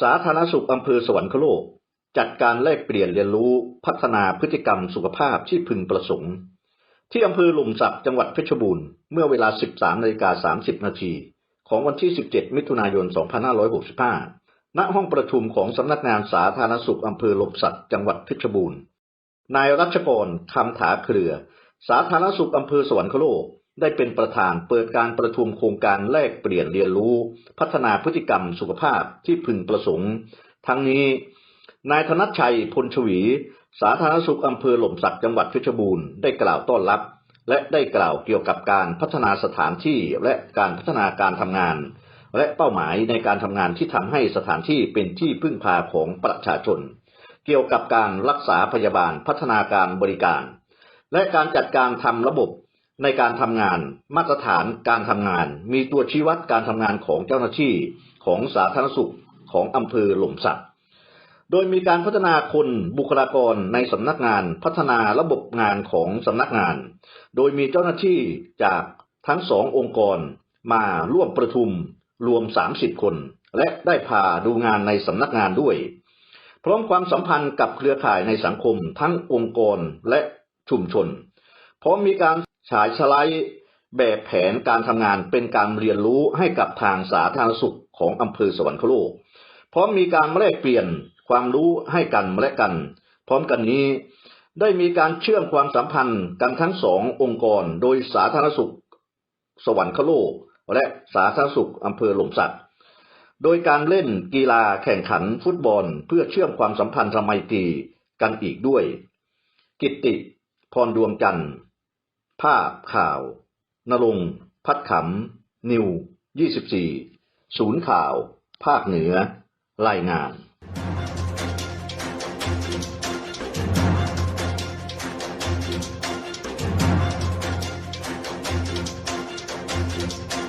สาธารณสุขอำเภอสวรรคโลก จัดการแลกเปลี่ยนเรียนรู้พัฒนาพฤติกรรมสุขภาพที่พึงประสงค์ ที่อำเภอหลุมสักจังหวัดเพชรบูรณ์เมื่อเวลา 13นาฬิกา30 นาทีของวันที่ 17 มิถุนายน 2565 ณ ห้องประชุมของสำนักงานสาธารณสุขอำเภอหลมสักจังหวัดเพชรบูรณ์ นายรัชกรคำถาเครือ สาธารณสุขอำเภอสวรรคโลก ได้เป็นประธานเปิดการประชุมโครงการแลกเปลี่ยนเรียนรู้ พัฒนาพฤติกรรมสุขภาพที่พึงประสงค์ ทั้งนี้ นายธนชัยพลชวี สาธารณสุขอำเภอหล่มสักจังหวัดเพชรบูรณ์ได้กล่าวต้อนรับ และได้กล่าวเกี่ยวกับการพัฒนาสถานที่และการพัฒนาการทำงาน และเป้าหมายในการทำงานที่ทำให้สถานที่เป็นที่พึ่งพาของประชาชน เกี่ยวกับการรักษาพยาบาลพัฒนาการบริการ และการจัดการทำระบบ ในการทำงาน มาตรฐานการทำงาน มีตัวชี้วัดการทำงานของเจ้าหน้าที่ของสาธารณสุขของอำเภอหล่มสัก โดยมีการพัฒนาคนบุคลากรในสำนักงานพัฒนาระบบงานของสำนักงาน โดยมีเจ้าหน้าที่จากทั้งสององค์กรมาร่วมประชุมรวม 30 คน และได้พาดูงานในสำนักงานด้วย พร้อมความสัมพันธ์กับเครือข่ายในสังคมทั้งองค์กรและชุมชนพร้อมมีการ ฉายสไลด์แบบแผนการทำงานเป็นการเรียนรู้ให้กับทางสาธารณสุขของอำเภอสวรรคโลกพร้อมมีการแลกเปลี่ยนความรู้ให้กันและกัน พร้อมกันนี้ได้มีการเชื่อมความสัมพันธ์กันทั้งสององค์กร โดยสาธารณสุขสวรรคโลก และสาธารณสุขอำเภอหลมสักโดยการเล่นกีฬาแข่งขันฟุตบอลเพื่อเชื่อมความสัมพันธ์สมัยตีกันอีกด้วย กิตติ พรดวงจันทร์ ภาพข่าว นรงพัดขำนิว 24 ศูนย์ข่าว ภาคเหนือ รายงาน